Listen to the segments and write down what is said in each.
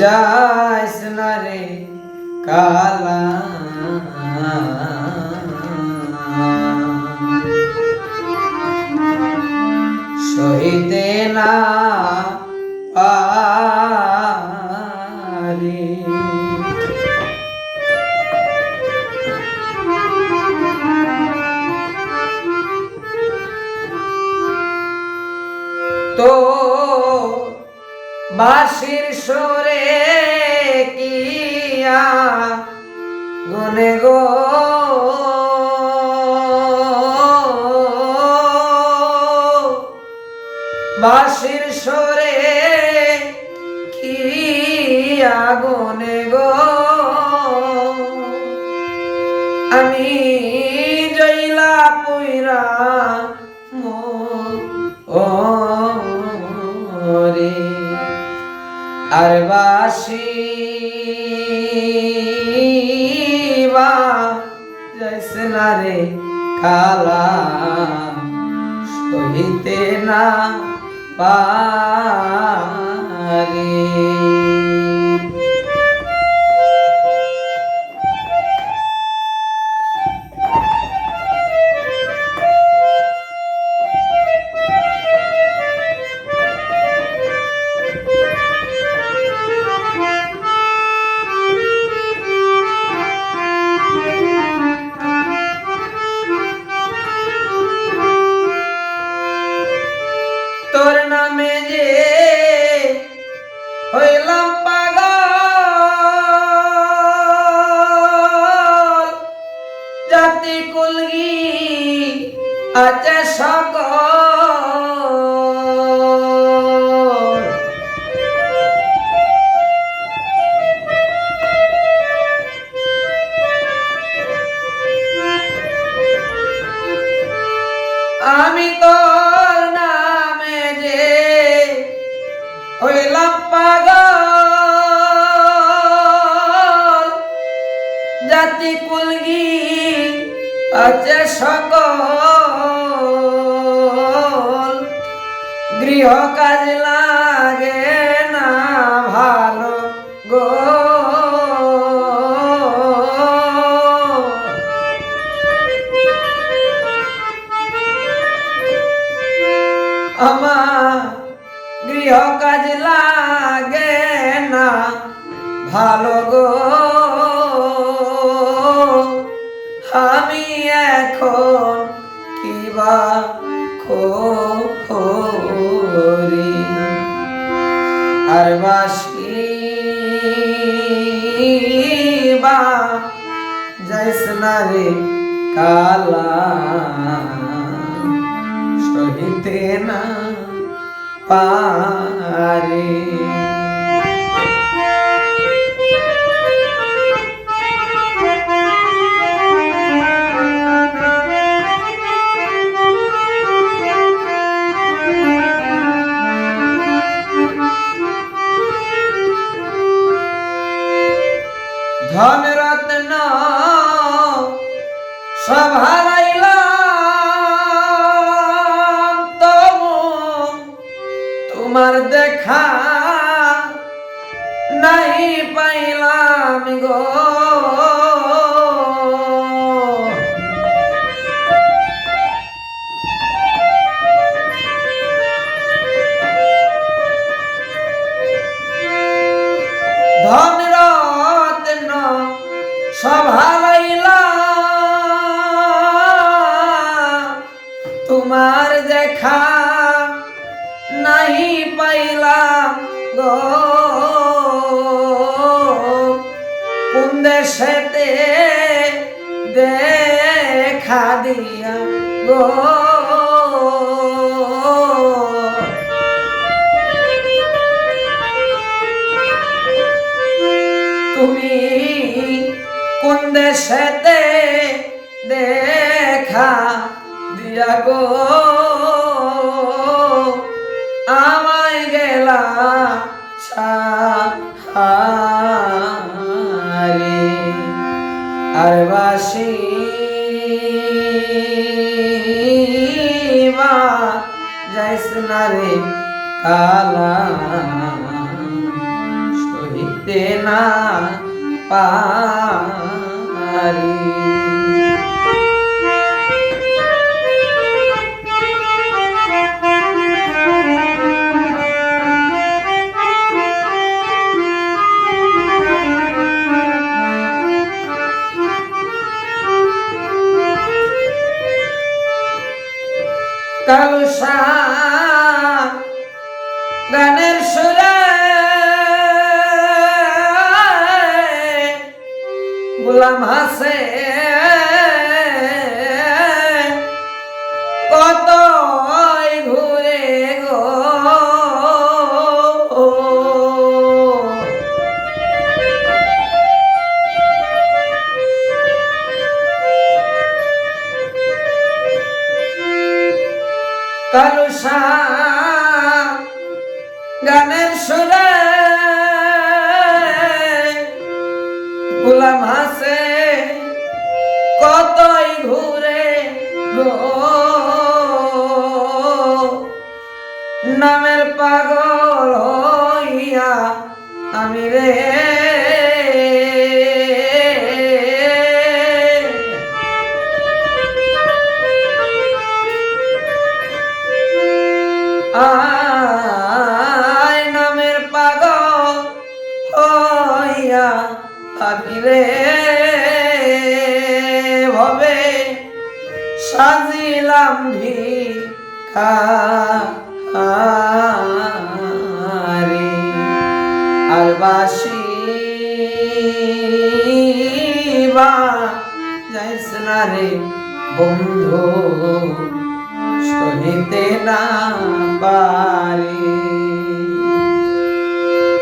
যাইস না রে কালা। সহিতে না পারি বাসির সুরে কিয়া গুনে গো। বাসির সুরে কিয়া গুনে গো। আর বাসি বা যাইছে না রে কালা সহিতে না পারি। তোর নামে যে হইলাম হইলাম পাগল জাতি কুলগি আছে সকল গৃহ কাজ কাজ লাগে না। ভালো গো। আমি এখন কিবা খরি আর বাসি বা যাইস কালা। সহিতে না পারে। ধন রত্ন সব তোমার দেখা নাই পাইলাম গো। ধন রত্ন সব তোমার দেখা নাহি পাইলাম গো। কোন দেশেতে দেখা দিয়া গো। তুমি কোন দেশেতে দেখা দিয়া গো। হারে আর বাসি যাইস না রে কালা সহিতে না পারি। গোলাম হাসে কত ঘুরে গো? কালুসা গানের সুরে কতই ঘুরে গো। নামের পাগল ভবে সাজিলাম ভিখারি আর বাসি রে বন্ধু সহিতে না পারি।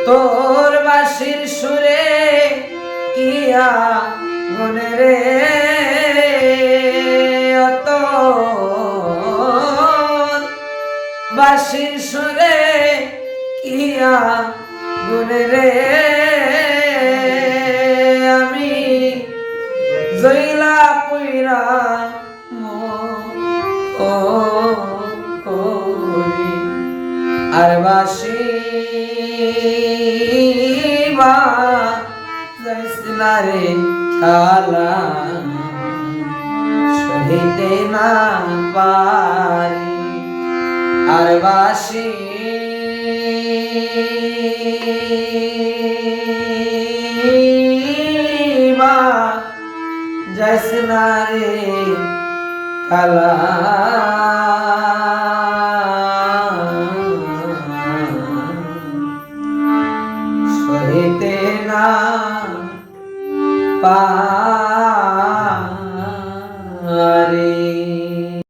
তোর বাসির সুরে কিয়া মনে রে? বাসির সুরে, কিয়া গুনে রে? আমি জইলা পুইরা আর বাসি বা রে কালা সহিতে না পারি। আর বাসি বা যাইস না রে কালা সহিতে না পা